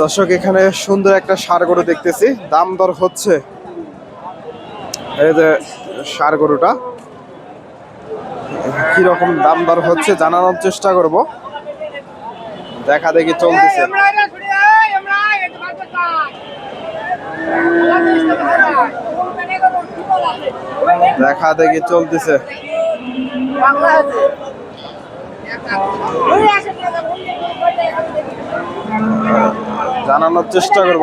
দর্শক, এখানে সুন্দর একটা সার গরু দেখতেছি। দাম দর হচ্ছে এই যে সার গরুটা। কীরকম দাম দর হচ্ছে জানানোর চেষ্টা করব। দেখা দেখি চলতেছে। দেখা দেখি চলতেছে। জানানোর চেষ্টা করব।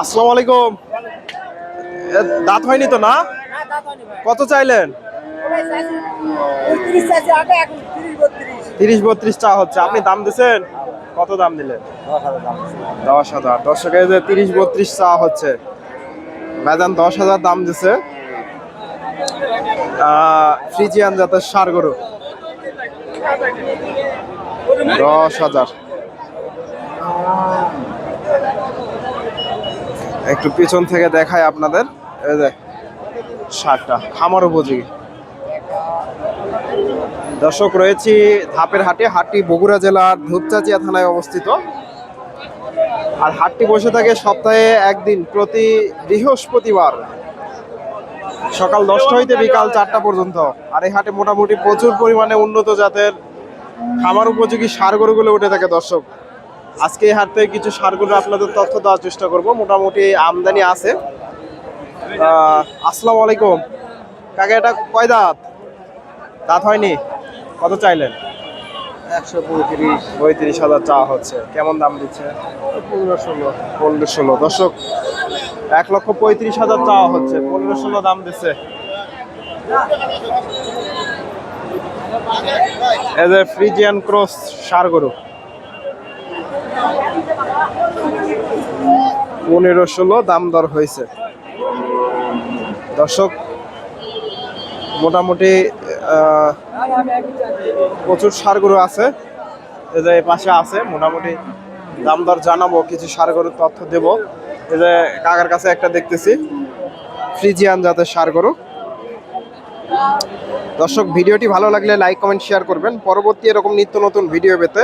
আসসালামু আলাইকুম। দাঁত হয়নি তো না? কত চাইলেন? তিরিশ বত্রিশ চা হচ্ছে। আপনি দাম দিচ্ছেন কত দাম দিলেন? দশ হাজার। দর্শকের যে তিরিশ বত্রিশ চা হচ্ছে। ম্যাদান দশ হাজার দাম দিছে। ফ্রিজিয়ান জাতের সার গরু। দশ হাজার। একটু পিছন থেকে দেখায় আপনাদের। এই যে সারটা খামার উপযোগী। দর্শক, রয়েছি ধাপের হাটে, হাটটি বগুড়া জেলার ধূপচাচিয়া থানায় অবস্থিত। আর হাটটি বসে থাকে সপ্তাহে একদিন প্রতি বৃহস্পতিবার। সকাল দশটা হইতে বিকাল চারটা পর্যন্ত। আর এই হাটে মোটামুটি প্রচুর পরিমাণে উন্নত জাতের খামার উপযোগী সার গরুগুলো উঠে থাকে দর্শক। আজকে এই হাট থেকে কিছু সার গরু আপনাদের তথ্য দেওয়ার চেষ্টা করব। মোটামুটি আমদানি আছে। আসসালামু আলাইকুম। কাকে এটা কয় দাঁত? দাঁত হয়নি? কত চাইলেন? একশো পঁয়ত্রিশ। পঁয়ত্রিশ হাজার চাওয়া হচ্ছে। কেমন দাম দিচ্ছে? পনেরো ষোলো। পনেরো ষোলো। দর্শক এক লক্ষ পঁয়ত্রিশ হাজার চাওয়া হচ্ছে। পনেরো দাম দিচ্ছে এদের ফ্রিজিয়ান ক্রস সার পনেরো ষোলো দাম দর হয়েছে। দর্শক, মোটামুটি প্রচুর সার আছে। যে পাশে আছে, মোটামুটি দাম দর জানাব, কিছু সার গরুর তথ্য দেব। যে কাকার কাছে একটা দেখতেছি। ফ্রিজিয়ান জাতের সার গরু। দর্শক, ভিডিওটি ভালো লাগলে লাইক, কমেন্ট, শেয়ার করবেন। পরবর্তী এরকম নিত্য নতুন ভিডিও পেতে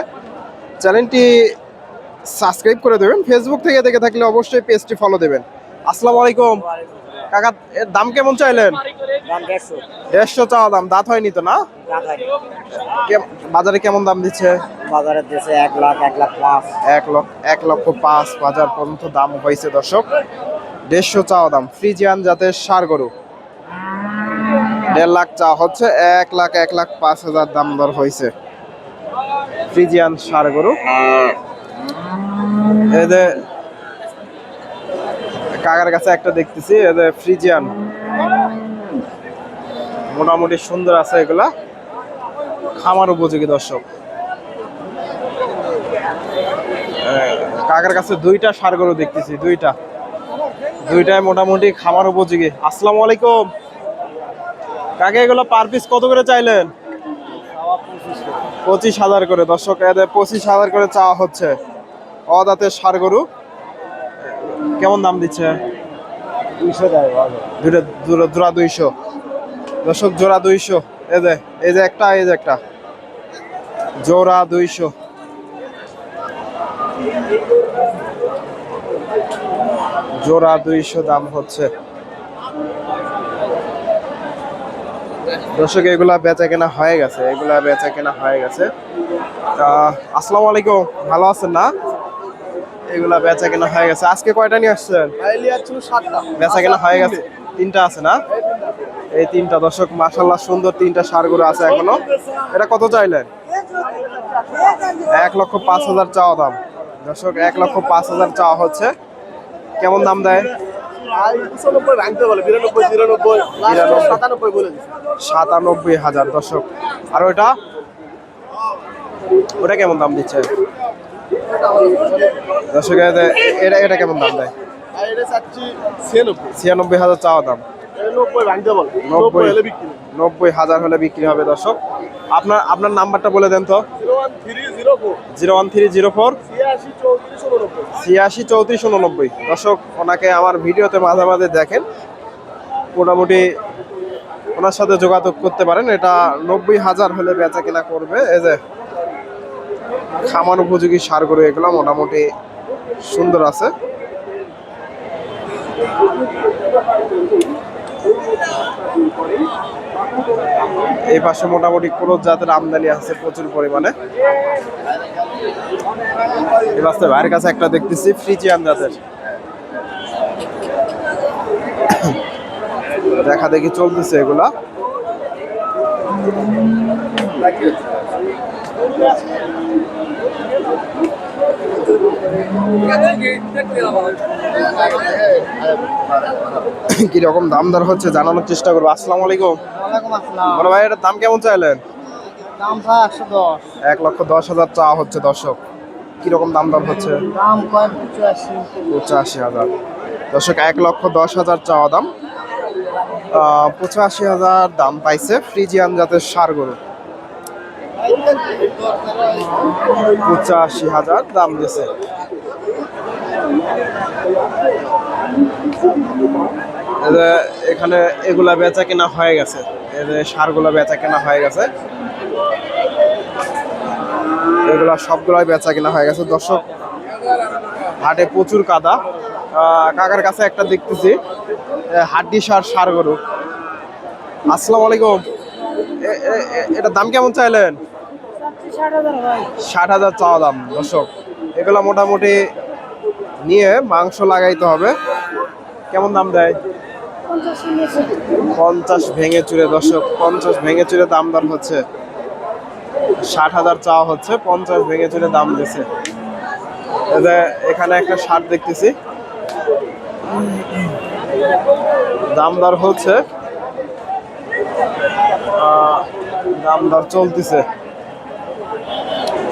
চ্যানেলটি সাবস্ক্রাইব করে দেবেন। ফেসবুক থেকে দেখে থাকলে অবশ্যই পেজটি ফলো দেবেন। আসসালামু আলাইকুম। কাকা এর দাম কেমন চাইলেন? দেড়শো। চাওয়া দাম দাঁত হয়নি তো না? বাজারে কেমন দাম দিচ্ছে? বাজারের দেশে এক লাখ এক লাখ পাঁচ। এক লক্ষ এক লক্ষ পাঁচ হাজার পর্যন্ত দাম হয়েছে দর্শক। দেড়শো চাওয়া দাম ফ্রিজিয়ান জাতের সার গরু। দেড় লাখ চা হচ্ছে এক লাখ এক লাখ পাঁচ হাজার দাম দর হয়েছে। ফ্রিজিয়ান সার গরু। এদের কাকার কাছে একটা দেখতেছি ফ্রিজিয়ান মোটামুটি সুন্দর আছে এগুলা। খামার উপযোগী দর্শক। কাকার কাছে দুইটা সার গরু দেখতেছি, দুইটা। দুইটাই মোটামুটি খামার উপযোগী। আসসালামু আলাইকুম। কাকে, এগুলো পার পিস কত করে চাইলেন? পঁচিশ হাজার করে। দর্শক, এদের পঁচিশ হাজার করে চাওয়া হচ্ছে। অদাতের সার গরু। কেমন দাম দিচ্ছে? দুইশো জোড়া দুইশো। দর্শক জোড়া দুইশো। এই যে এই যে একটা এই যে একটা। জোড়া দুইশো। জোড়া দুইশো দাম হচ্ছে। দর্শক এগুলা বেচা কেনা হয়ে গেছে এগুলা বেচা কেনা হয়ে গেছে। আহ, আসসালামু আলাইকুম। ভালো আছেন না? এগুলা বেচা কেনা হয়ে গেছে। আজকে কয়টা নিয়ে আসছেন? বেচা কেনা হয়ে গেছে। তিনটা আছে না? এই তিনটা। দর্শক মাশাল্লাহ সুন্দর তিনটা সারগুলো আছে এখনও। এটা কত চাইলেন? এক লক্ষ পাঁচ হাজার চাওয়া দাম। দর্শক এক লক্ষ পাঁচ হাজার চাওয়া হচ্ছে। কেমন দাম দেয়? সাতানব্বই হাজার। দর্শক আর ওটা ওটা কেমন দাম দিচ্ছে? দর্শক এটা এটা কেমন দাম দেয়? ছিয়ানব্বই। হাজার চাওয়া দাম। নব্বই হাজার হলে বিক্রি হবে দর্শক। আপনার আপনার নাম্বারটা বলে দেন তো। Zero one three zero four. ছিয়াশি চৌত্রিশ উননব্বই। দর্শক ওনাকে আমার ভিডিওতে মাঝে মাঝে দেখেন। মোটামুটি ওনার সাথে যোগাযোগ করতে পারেন। এটা নব্বই হাজার হলে বেচা কেনা করবে। এই যে খামার উপযোগী সার গরু এগুলো মোটামুটি সুন্দর আছে। এই পাশে মোটামুটি ক্রোধ জাতের আমদানি আছে প্রচুর পরিমাণে। এই পাশে ভাইয়ের কাছে একটা দেখতেছি, ফ্রিজিয়ান জাতের। দেখা দেখি চলতেছে এগুলা। কীরকম দাম দর হচ্ছে জানানোর চেষ্টা করব। আসসালামু আলাইকুম। বড় ভাই এটার দাম কেমন চাইলেন? দাম একশো দশ। এক লক্ষ দশ হাজার চাওয়া হচ্ছে দর্শক। কীরকম দাম দর হচ্ছে? দাম পঁচাশি। হাজার। দর্শক এক লক্ষ দশ হাজার চাওয়া দাম। পঁচাশি হাজার দাম পাইছে ফ্রিজিয়ান জাতের সার গরু। পঁচাশি হাজার দাম এই এখানে এগুলা বেচা কেনা হয়ে গেছে। সারগুলা বেচা কেনা হয়ে গেছে। এগুলা সবগুলাই বেচা কেনা হয়ে গেছে। দর্শক, হাটে প্রচুর কাদা। কাকার কাছে একটা দেখতেছি হাড্ডি সার সার গরু। আসসালামু আলাইকুম। এ- এ- এ- এটার দাম কেমন চাইলেন? ষাট হাজার চাওয়া দাম দর্শক। এগুলো মোটামুটি নিয়ে মাংস লাগাইতে হবে। কেমন দাম দেয়? পঞ্চাশ ভেঙে চুরে। দর্শক। পঞ্চাশ ভেঙে চুরে দাম দর হচ্ছে। ষাট হাজার চাওয়া হচ্ছে পঞ্চাশ ভেঙে চুরে দাম এই এখানে একটা শার্ট দেখতেছি। দাম দর হচ্ছে। দাম দর চলতেছে।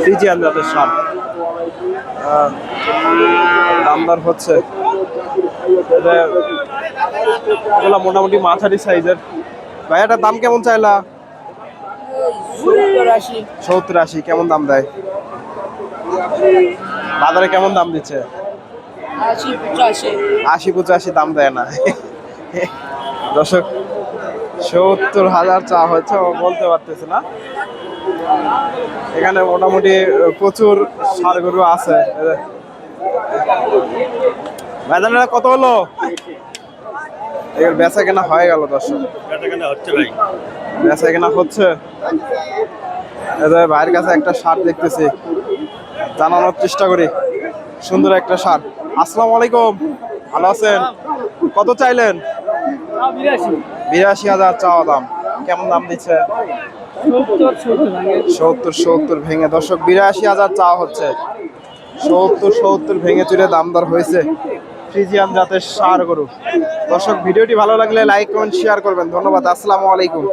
ফ্রিজিয়ান জাতের দাম দর হচ্ছে মোটামুটি মাঝারি সাইজের। ভাই এটার দাম কেমন চাইলা? সত্তর আশি। কেমন দাম দেয়? বাজারে কেমন দাম দিচ্ছে? আশি পঁচাশি দাম দেয় না। দর্শক সত্তর হাজার চা হয়েছে ও বলতে পারতেছে না। এখানে মোটামুটি প্রচুর সার গরু আছে। কত হলো? এর বেচা কেনা হয়ে গেল দর্শক। বেচা কেনা হচ্ছে এই যে ভাইয়ের কাছে একটা শার্ট দেখতেছি। জানানোর চেষ্টা করি। সুন্দর একটা শার্ট আসসালামু আলাইকুম। ভালো আছেন? কত চাইলেন? বিরাশি হাজার চাওয়া দাম। কেমন দাম দিচ্ছে? সত্তর সত্তর ভেঙে। দর্শক বিরাশি হাজার চাওয়া হচ্ছে। সত্তর সত্তর ভেঙে চুরে দাম দর হয়েছে। ফ্রিজিয়াম জাতের সার গরু। দর্শক ভিডিওটি ভালো লাগলে লাইক কমেন্ট শেয়ার করবেন। ধন্যবাদ। আসসালামু আলাইকুম।